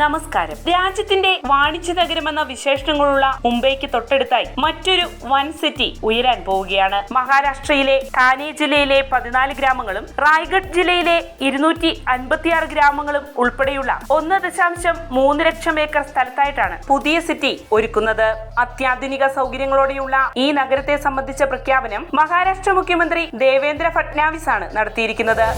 നമസ്കാരം. രാജ്യത്തിന്റെ വാണിജ്യ നഗരമെന്ന വിശേഷണങ്ങളുള്ള മുംബൈക്ക് തൊട്ടടുത്തായി മറ്റൊരു വൻ സിറ്റി ഉയരാൻ പോവുകയാണ്. മഹാരാഷ്ട്രയിലെ താനെ ജില്ലയിലെ പതിനാല് ഗ്രാമങ്ങളും റായ്ഗഡ് ജില്ലയിലെ ഇരുന്നൂറ്റി അൻപത്തിയാറ് ഗ്രാമങ്ങളും ഉൾപ്പെടെയുള്ള ഒന്ന് ദശാംശം മൂന്ന് ലക്ഷം ഏക്കർ സ്ഥലത്തായിട്ടാണ് പുതിയ സിറ്റി ഒരുക്കുന്നത്. അത്യാധുനിക സൗകര്യങ്ങളോടെയുള്ള ഈ നഗരത്തെ സംബന്ധിച്ച പ്രഖ്യാപനം മഹാരാഷ്ട്ര മുഖ്യമന്ത്രി ദേവേന്ദ്ര ഫട്നാവിസ് ആണ് നടത്തിയിരിക്കുന്നത്.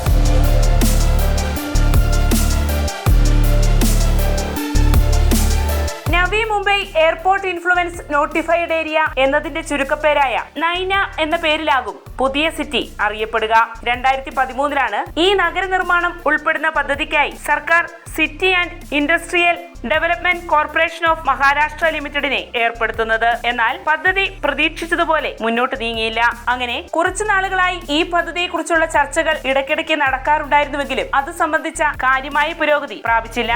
Mumbai airport influence notified area എന്നതിന്റെ ചുരുക്കപ്പേരായ നൈന എന്ന പേരിലാകും പുതിയ സിറ്റി അറിയപ്പെടുക. രണ്ടായിരത്തി പതിമൂന്നിലാണ് ഈ നഗര നിർമ്മാണം ഉൾപ്പെടുന്ന പദ്ധതിക്കായി സർക്കാർ city and industrial development corporation of Maharashtra ലിമിറ്റഡിനെ ഏർപ്പെടുത്തുന്നത്. എന്നാൽ പദ്ധതി പ്രതീക്ഷിച്ചതുപോലെ മുന്നോട്ട് നീങ്ങിയില്ല. അങ്ങനെ കുറച്ചു നാളുകളായി ഈ പദ്ധതിയെക്കുറിച്ചുള്ള ചർച്ചകൾ ഇടയ്ക്കിടയ്ക്ക് നടക്കാറുണ്ടായിരുന്നുവെങ്കിലും അത് സംബന്ധിച്ച കാര്യമായ പുരോഗതി പ്രാപിച്ചില്ല.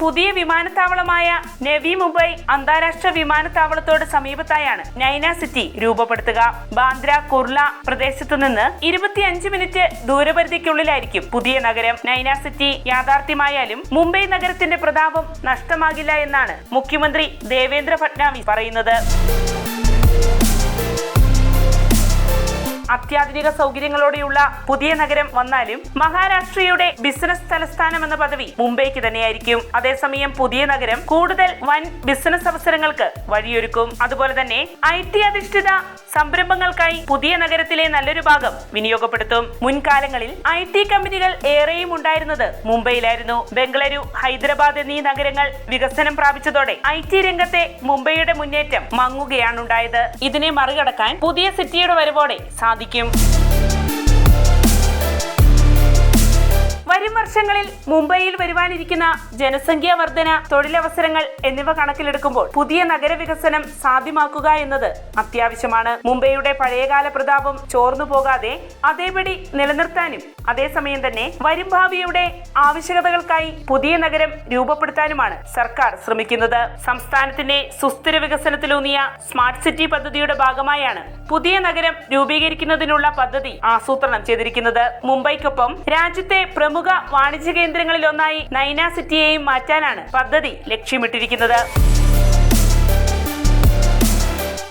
പുതിയ വിമാനത്താവളമായ നെവി മുംബൈ അന്താരാഷ്ട്ര വിമാനത്താവളത്തോട് സമീപത്തായാണ് നൈന സിറ്റി രൂപപ്പെടുത്തുക. ബാന്ദ്ര കുർല പ്രദേശത്തു നിന്ന് ഇരുപത്തിയഞ്ച് മിനിറ്റ് ദൂരപരിധിക്കുള്ളിലായിരിക്കും പുതിയ നഗരം. നൈന സിറ്റി യാഥാർത്ഥ്യമായാലും മുംബൈ നഗരത്തിന്റെ പ്രതാപം നഷ്ടമാകില്ല എന്നാണ് മുഖ്യമന്ത്രി ദേവേന്ദ്ര ഫട്നാവിസ് പറയുന്നത്. അത്യാധുനിക സൗകര്യങ്ങളോടെയുള്ള പുതിയ നഗരം വന്നാലും മഹാരാഷ്ട്രയുടെ ബിസിനസ് തലസ്ഥാനം എന്ന പദവി മുംബൈക്ക് തന്നെയായിരിക്കും. അതേസമയം പുതിയ നഗരം കൂടുതൽ വൻ ബിസിനസ് അവസരങ്ങൾക്ക് വഴിയൊരുക്കും. അതുപോലെ തന്നെ ഐ ടി അധിഷ്ഠിത സംരംഭങ്ങൾക്കായി പുതിയ നഗരത്തിലെ നല്ലൊരു ഭാഗം വിനിയോഗപ്പെടുത്തും. മുൻകാലങ്ങളിൽ ഐ ടി കമ്പനികൾ ഏറെയും ഉണ്ടായിരുന്നത് മുംബൈയിലായിരുന്നു. ബംഗളൂരു ഹൈദരാബാദ് എന്നീ നഗരങ്ങൾ വികസനം പ്രാപിച്ചതോടെ ഐ ടി രംഗത്തെ മുംബൈയുടെ മുന്നേറ്റം മങ്ങുകയാണുണ്ടായത്. ഇതിനെ മറികടക്കാൻ പുതിയ സിറ്റിയുടെ വരവോടെ സാധിക്കും. побаченням. വരും വർഷങ്ങളിൽ മുംബൈയിൽ വരുവാനിരിക്കുന്ന ജനസംഖ്യാ വർധന തൊഴിലവസരങ്ങൾ എന്നിവ കണക്കിലെടുക്കുമ്പോൾ പുതിയ നഗരവികസനം സാധ്യമാക്കുക എന്നത് അത്യാവശ്യമാണ്. മുംബൈയുടെ പഴയകാല പ്രതാപം ചോർന്നു പോകാതെ അതേപടി നിലനിർത്താനും അതേസമയം തന്നെ വരും ഭാവിയുടെ ആവശ്യകതകൾക്കായി പുതിയ നഗരം രൂപപ്പെടുത്താനുമാണ് സർക്കാർ ശ്രമിക്കുന്നത്. സംസ്ഥാനത്തിന്റെ സുസ്ഥിര വികസനത്തിലൂന്നിയ സ്മാർട്ട് സിറ്റി പദ്ധതിയുടെ ഭാഗമായാണ് പുതിയ നഗരം രൂപീകരിക്കുന്നതിനുള്ള പദ്ധതി ആസൂത്രണം ചെയ്തിരിക്കുന്നത്. മുംബൈക്കൊപ്പം രാജ്യത്തെ പ്രമുഖ വാണിജ്യ കേന്ദ്രങ്ങളിലൊന്നായി നൈന സിറ്റിയെയും മാറ്റാനാണ് പദ്ധതി ലക്ഷ്യമിട്ടിരിക്കുന്നത്.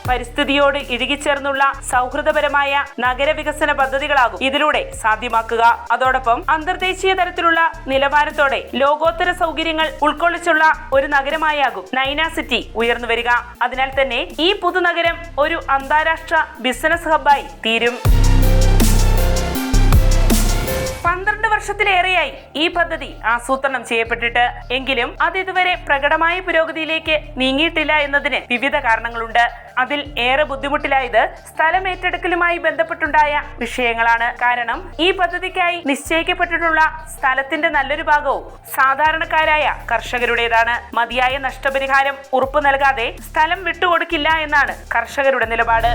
പരിസ്ഥിതിയോട് ഇഴുകിച്ചേർന്നുള്ള സൗഹൃദപരമായ നഗരവികസന പദ്ധതികളാകും ഇതിലൂടെ സാധ്യമാക്കുക. അതോടൊപ്പം അന്തർദേശീയ തലത്തിലുള്ള നിലവാരത്തോടെ ലോകോത്തര സൗകര്യങ്ങൾ ഉൾക്കൊള്ളിച്ചുള്ള ഒരു നഗരമായാകും നൈന സിറ്റി ഉയർന്നു വരിക. അതിനാൽ തന്നെ ഈ പുതുനഗരം ഒരു അന്താരാഷ്ട്ര ബിസിനസ് ഹബ്ബായി തീരും. വർഷത്തിലേറെയായി ഈ പദ്ധതി ആസൂത്രണം ചെയ്യപ്പെട്ടിട്ട്. എങ്കിലും അത് ഇതുവരെ പ്രകടമായ പുരോഗതിയിലേക്ക് നീങ്ങിയിട്ടില്ല എന്നതിന് വിവിധ കാരണങ്ങളുണ്ട്. അതിൽ ഏറെ ബുദ്ധിമുട്ടിലായത് സ്ഥലം ഏറ്റെടുക്കലുമായി ബന്ധപ്പെട്ടുണ്ടായ വിഷയങ്ങളാണ്. കാരണം ഈ പദ്ധതിക്കായി നിശ്ചയിക്കപ്പെട്ടിട്ടുള്ള സ്ഥലത്തിന്റെ നല്ലൊരു ഭാഗവും സാധാരണക്കാരായ കർഷകരുടേതാണ്. മതിയായ നഷ്ടപരിഹാരം ഉറപ്പു നൽകാതെ സ്ഥലം വിട്ടുകൊടുക്കില്ല എന്നാണ് കർഷകരുടെ നിലപാട്.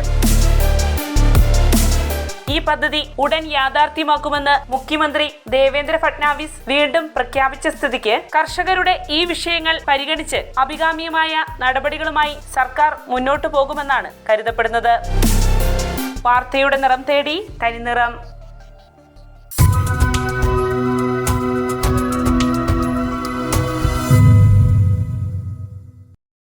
ഈ പദ്ധതി ഉടൻ യാഥാർത്ഥ്യമാക്കുമെന്ന് മുഖ്യമന്ത്രി ദേവേന്ദ്ര ഫട്നാവിസ് വീണ്ടും പ്രഖ്യാപിച്ച സ്ഥിതിക്ക് കർഷകരുടെ ഈ വിഷയങ്ങൾ പരിഗണിച്ച് അഭികാമ്യമായ നടപടികളുമായി സർക്കാർ മുന്നോട്ടു പോകുമെന്നാണ് കരുതപ്പെടുന്നത്. വാർത്തയുടെ നിറം തേടി തനിനിറം.